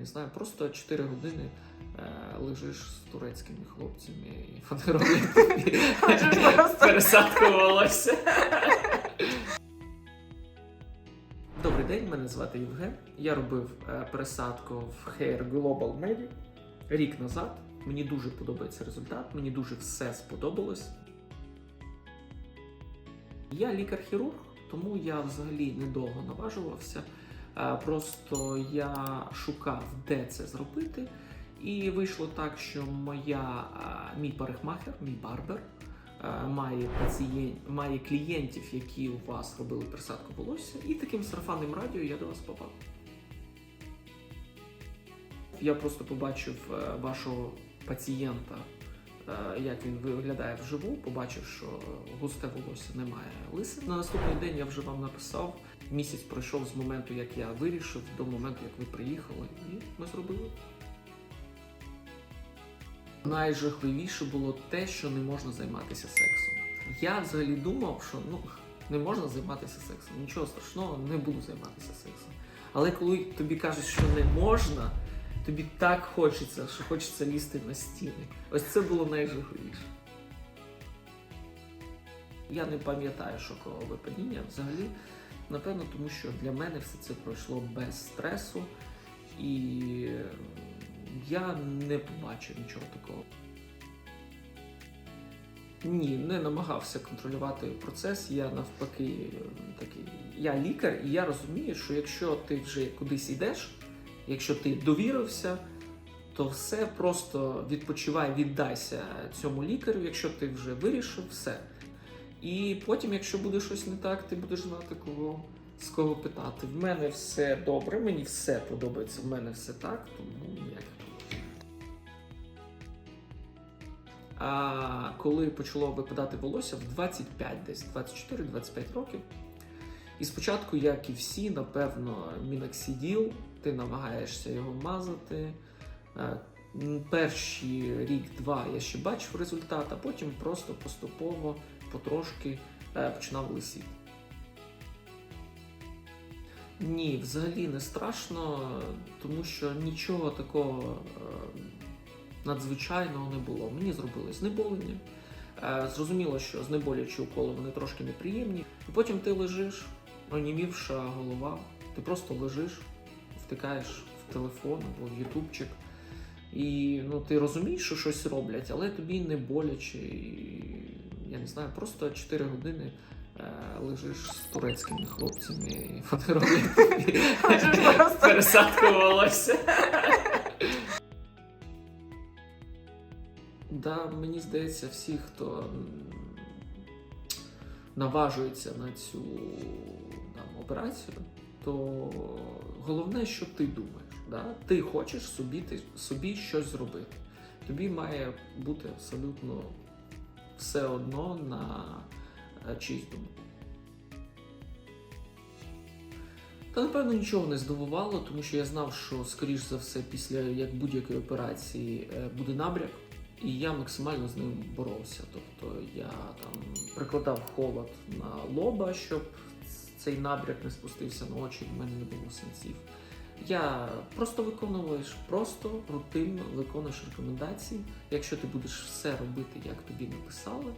не знаю, просто 4 години е, лежиш з турецькими хлопцями і вони роблять пересадку волосся. Добрий день, мене звати Євген. Я робив е, пересадку в Hair Global Medi рік назад. Мені дуже подобається результат, мені дуже все сподобалось. Я лікар-хірург, тому я взагалі недовго наважувався. Е, Просто я шукав, де це зробити. І вийшло так, що моя, е, мій парикмахер, мій барбер, е, має пацієнт, має клієнтів, які у вас робили присадку волосся, і таким сарафанним радіо я до вас попав. Я просто побачив вашого пацієнта, як він виглядає вживу, побачив, що густе волосся немає лиси. На наступний день я вже вам написав. Місяць пройшов з моменту, як я вирішив, до моменту, як ви приїхали, і ми зробили. Найжахливіше було те, що не можна займатися сексом. Я взагалі думав, що ну не можна займатися сексом. Нічого страшного, не буду займатися сексом. Але коли тобі кажуть, що не можна, тобі так хочеться, що хочеться лізти на стіни. Ось це було найжахливіше. Я не пам'ятаю шокового випадіння взагалі. Напевно, тому що для мене все це пройшло без стресу, і я не побачив нічого такого. Ні, не намагався контролювати процес. Я навпаки такий. Я лікар, і я розумію, що якщо ти вже кудись йдеш, якщо ти довірився, то все просто відпочивай, віддайся цьому лікарю. Якщо ти вже вирішив, все. І потім, якщо буде щось не так, ти будеш знати кого з кого питати. В мене все добре, мені все подобається, в мене все так, тому проблем. А коли почало випадати волосся в 25, десь 24-25 років. І спочатку, як і всі, напевно, міноксиділ, ти намагаєшся його мазати. Е, Перші рік-два я ще бачив результат, а потім просто поступово, потрошки е, починав лисіти. Ні, взагалі не страшно, тому що нічого такого е, надзвичайного не було. Мені зробили знеболення. Е, Зрозуміло, що знеболюючі уколи вони трошки неприємні. І потім ти лежиш, онімівша голова, ти просто лежиш, втикаєш в телефон або в ютубчик. І ну, ти розумієш, що щось роблять, але тобі не боляче. І, я не знаю, просто 4 години е, лежиш з турецькими хлопцями, і просто. пересадку волосся. Да, мені здається, всі, хто наважується на цю там, операцію, то головне, що ти думаєш. Да? Ти хочеш собі, ти, собі щось зробити. Тобі має бути абсолютно все одно на е, чиїсь думку. Та напевно нічого не здивувало, тому що я знав, що скоріш за все, після як будь-якої операції е, буде набряк, і я максимально з ним боровся. Тобто я там прикладав холод на лоба, щоб цей набряк не спустився на очі, в мене не було сенсів. Я просто виконуєш, просто рутинно виконуєш рекомендації. Якщо ти будеш все робити, як тобі написали,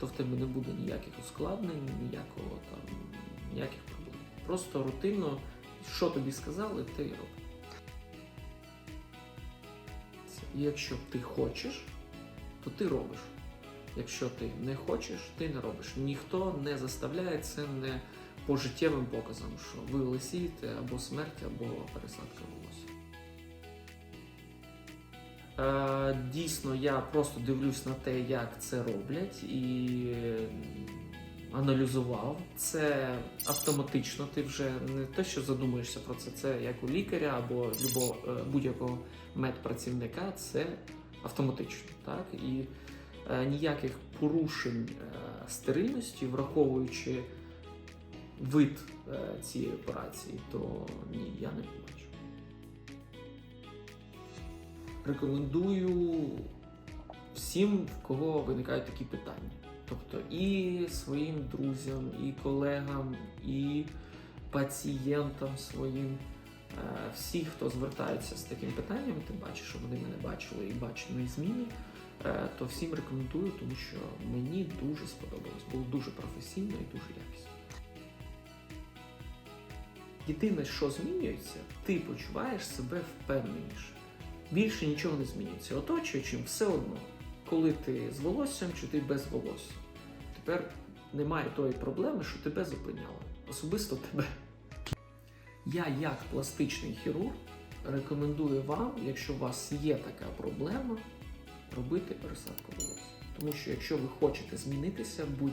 то в тебе не буде ніяких ускладнень, ніякого там ніяких проблем. Просто рутинно, що тобі сказали, ти й роби. І якщо ти хочеш, то ти робиш. Якщо ти не хочеш, ти не робиш. Ніхто не заставляє це не по життєвим показам, що ви лисієте або смерть, або пересадка волосся. Е, дійсно, я просто дивлюсь на те, як це роблять, і аналізував. Це автоматично. Ти вже не те, що задумуєшся про це, це як у лікаря або е, будь-якого медпрацівника, це автоматично. Так? І е, ніяких порушень стерильності, враховуючи вид е, цієї операції, то ні, я не побачу. Рекомендую всім, в кого виникають такі питання. Тобто і своїм друзям, і колегам, і пацієнтам своїм. Е, Всі, хто звертаються з таким питанням, ти бачиш, що вони мене бачили і бачать мої зміни, е, то всім рекомендую, тому що мені дуже сподобалось. Було дуже професійно і дуже якісно. Єдине, що змінюється, ти почуваєш себе впевненіше. Більше нічого не змінюється. Оточуючим все одно, коли ти з волоссям чи ти без волосся. Тепер немає тої проблеми, що тебе зупиняли. Особисто тебе. Я, як пластичний хірург, рекомендую вам, якщо у вас є така проблема, робити пересадку волосся. Тому що якщо ви хочете змінитися, будь,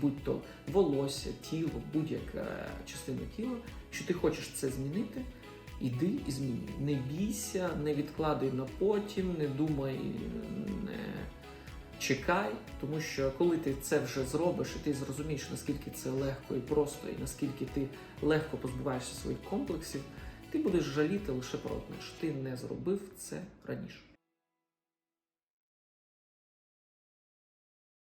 будь то волосся, тіло, будь-яка частина тіла, що ти хочеш це змінити, іди і змінюй. Не бійся, не відкладуй на потім, не думай, не чекай, тому що коли ти це вже зробиш, і ти зрозумієш, наскільки це легко і просто, і наскільки ти легко позбуваєшся своїх комплексів, ти будеш жаліти лише про одне, що ти не зробив це раніше.